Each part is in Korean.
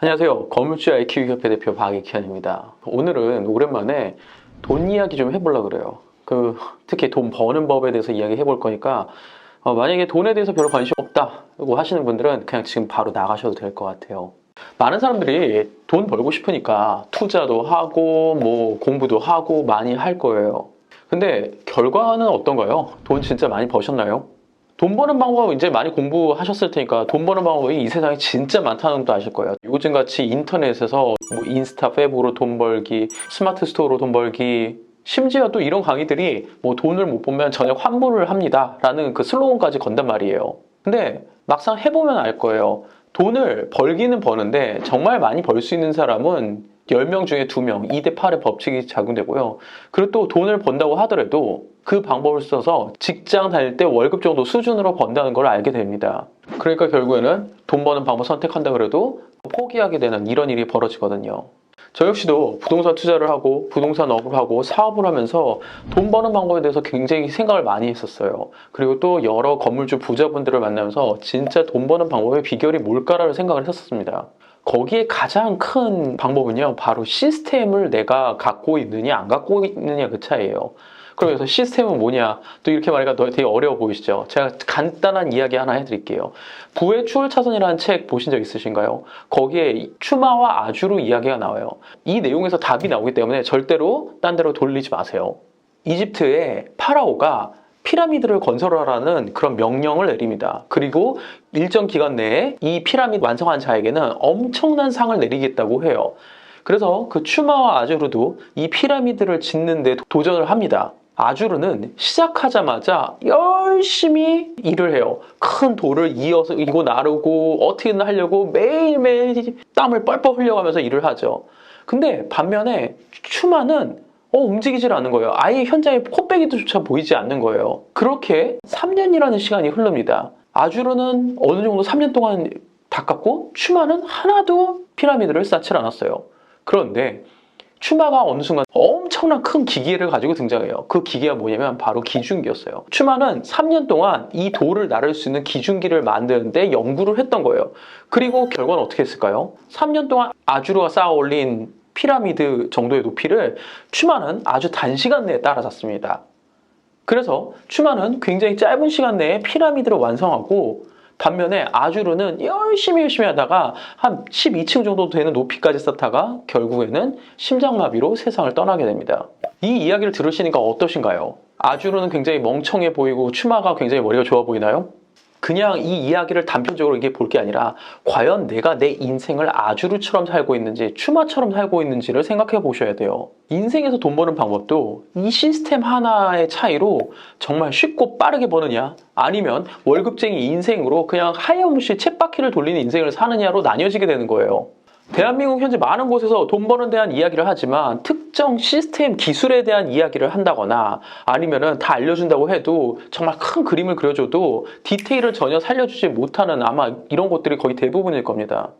안녕하세요. 건물주 IQ 협회 대표 박익현입니다. 오늘은 오랜만에 돈 이야기 좀 해보려고 그래요. 그 특히 돈 버는 법에 대해서 이야기 해볼 거니까 어, 만약에 돈에 대해서 별로 관심 없다고 하시는 분들은 그냥 지금 바로 나가셔도 될 것 같아요. 많은 사람들이 돈 벌고 싶으니까 투자도 하고 뭐 공부도 하고 많이 할 거예요. 근데 결과는 어떤가요? 돈 진짜 많이 버셨나요? 돈 버는 방법 이제 많이 공부하셨을 테니까 돈 버는 방법이 이 세상에 진짜 많다는 것도 아실 거예요. 요즘같이 인터넷에서 뭐 인스타, 페북으로 돈 벌기, 스마트 스토어로 돈 벌기, 심지어 또 이런 강의들이 뭐 돈을 못 벌면 저녁 환불을 합니다 라는 그 슬로건까지 건단 말이에요. 근데 막상 해보면 알 거예요. 돈을 벌기는 버는데 정말 많이 벌 수 있는 사람은 10명 중에 2명, 2대 8의 법칙이 작용되고요. 그리고 또 돈을 번다고 하더라도 그 방법을 써서 직장 다닐 때 월급 정도 수준으로 번다는 걸 알게 됩니다. 그러니까 결국에는 돈 버는 방법 선택한다 그래도 포기하게 되는 이런 일이 벌어지거든요. 저 역시도 부동산 투자를 하고 부동산 업을 하고 사업을 하면서 돈 버는 방법에 대해서 굉장히 생각을 많이 했었어요. 그리고 또 여러 건물주 부자분들을 만나면서 진짜 돈 버는 방법의 비결이 뭘까라는 생각을 했었습니다. 거기에 가장 큰 방법은요, 바로 시스템을 내가 갖고 있느냐, 안 갖고 있느냐 그 차이예요. 그래서 시스템은 뭐냐? 또 이렇게 말하니까 되게 어려워 보이시죠? 제가 간단한 이야기 하나 해드릴게요. 부의 추월 차선이라는 책 보신 적 있으신가요? 거기에 추마와 아주로 이야기가 나와요. 이 내용에서 답이 나오기 때문에 절대로 딴 데로 돌리지 마세요. 이집트의 파라오가 피라미드를 건설하라는 그런 명령을 내립니다. 그리고 일정 기간 내에 이 피라미드 완성한 자에게는 엄청난 상을 내리겠다고 해요. 그래서 그 추마와 아주르도 이 피라미드를 짓는데 도전을 합니다. 아주르는 시작하자마자 열심히 일을 해요. 큰 돌을 이어서 이고 나르고 어떻게든 하려고 매일매일 땀을 뻘뻘 흘려가면서 일을 하죠. 근데 반면에 추마는 어, 움직이질 않는 거예요. 아예 현장에 코빼기도조차 보이지 않는 거예요. 그렇게 3년이라는 시간이 흐릅니다. 아주르는 어느 정도 3년 동안 닦았고 추마는 하나도 피라미드를 쌓질 않았어요. 그런데 추마가 어느 순간 엄청난 큰 기계를 가지고 등장해요. 그 기계가 뭐냐면 바로 기중기였어요. 추마는 3년 동안 이 돌을 나를 수 있는 기중기를 만드는데 연구를 했던 거예요. 그리고 결과는 어떻게 했을까요? 3년 동안 아주르가 쌓아 올린 피라미드 정도의 높이를 추마는 아주 단시간 내에 따라잡습니다. 그래서 추마는 굉장히 짧은 시간 내에 피라미드를 완성하고 반면에 아주르는 열심히 열심히 하다가 한 12층 정도 되는 높이까지 쌓다가 결국에는 심장마비로 세상을 떠나게 됩니다. 이 이야기를 들으시니까 어떠신가요? 아주르는 굉장히 멍청해 보이고 추마가 굉장히 머리가 좋아 보이나요? 그냥 이 이야기를 단편적으로 이게 볼 게 아니라 과연 내가 내 인생을 아주르처럼 살고 있는지 추마처럼 살고 있는지를 생각해 보셔야 돼요. 인생에서 돈 버는 방법도 이 시스템 하나의 차이로 정말 쉽고 빠르게 버느냐 아니면 월급쟁이 인생으로 그냥 하염없이 쳇바퀴를 돌리는 인생을 사느냐로 나뉘어지게 되는 거예요. 대한민국 현재 많은 곳에서 돈 버는 대한 이야기를 하지만 특정 시스템 기술에 대한 이야기를 한다거나 아니면은 다 알려준다고 해도 정말 큰 그림을 그려줘도 디테일을 전혀 살려주지 못하는 아마 이런 것들이 거의 대부분일 겁니다.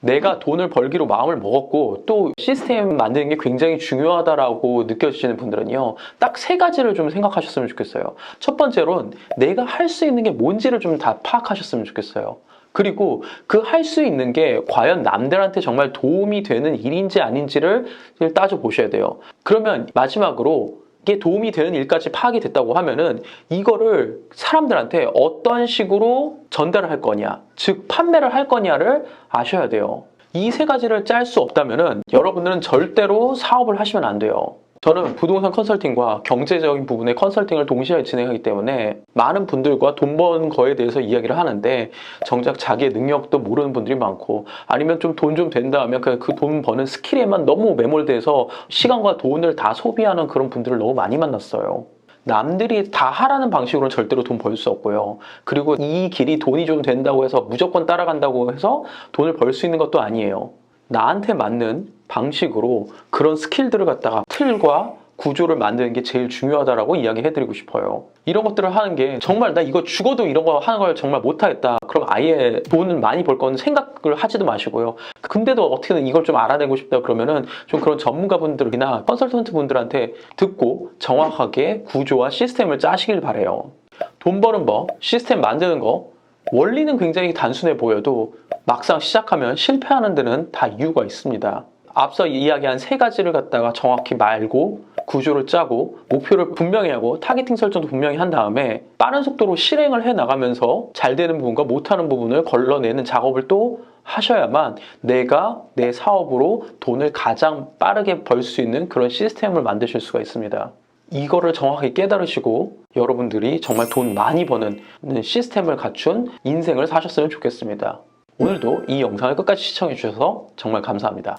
내가 돈을 벌기로 마음을 먹었고 또 시스템 만드는 게 굉장히 중요하다라고 느껴지시는 분들은요 딱 세 가지를 좀 생각하셨으면 좋겠어요 첫 번째로는 내가 할 수 있는 게 뭔지를 좀 다 파악하셨으면 좋겠어요 그리고 그 할 수 있는 게 과연 남들한테 정말 도움이 되는 일인지 아닌지를 따져 보셔야 돼요. 그러면 마지막으로 이게 도움이 되는 일까지 파악이 됐다고 하면은 이거를 사람들한테 어떤 식으로 전달을 할 거냐, 즉 판매를 할 거냐를 아셔야 돼요. 이 세 가지를 짤 수 없다면은 여러분들은 절대로 사업을 하시면 안 돼요. 저는 부동산 컨설팅과 경제적인 부분의 컨설팅을 동시에 진행하기 때문에 많은 분들과 돈 버는 거에 대해서 이야기를 하는데 정작 자기의 능력도 모르는 분들이 많고 아니면 좀 돈 좀 된다 하면 그돈 버는 스킬에만 너무 매몰돼서 시간과 돈을 다 소비하는 그런 분들을 너무 많이 만났어요. 남들이 다 하라는 방식으로는 절대로 돈 벌 수 없고요. 그리고 이 길이 돈이 좀 된다고 해서 무조건 따라간다고 해서 돈을 벌 수 있는 것도 아니에요. 나한테 맞는 방식으로 그런 스킬들을 갖다가 틀과 구조를 만드는 게 제일 중요하다라고 이야기해드리고 싶어요. 이런 것들을 하는 게 정말 나 이거 죽어도 이런 거 하는 걸 정말 못하겠다. 그럼 아예 돈을 많이 벌 거는 생각을 하지도 마시고요. 근데도 어떻게든 이걸 좀 알아내고 싶다 그러면은 좀 그런 전문가분들이나 컨설턴트 분들한테 듣고 정확하게 구조와 시스템을 짜시길 바래요. 돈 버는 법, 시스템 만드는 거 원리는 굉장히 단순해 보여도 막상 시작하면 실패하는 데는 다 이유가 있습니다. 앞서 이야기한 세 가지를 갖다가 정확히 말고 구조를 짜고 목표를 분명히 하고 타겟팅 설정도 분명히 한 다음에 빠른 속도로 실행을 해 나가면서 잘 되는 부분과 못하는 부분을 걸러내는 작업을 또 하셔야만 내가 내 사업으로 돈을 가장 빠르게 벌 수 있는 그런 시스템을 만드실 수가 있습니다. 이거를 정확히 깨달으시고 여러분들이 정말 돈 많이 버는 시스템을 갖춘 인생을 사셨으면 좋겠습니다. 오늘도 이 영상을 끝까지 시청해 주셔서 정말 감사합니다.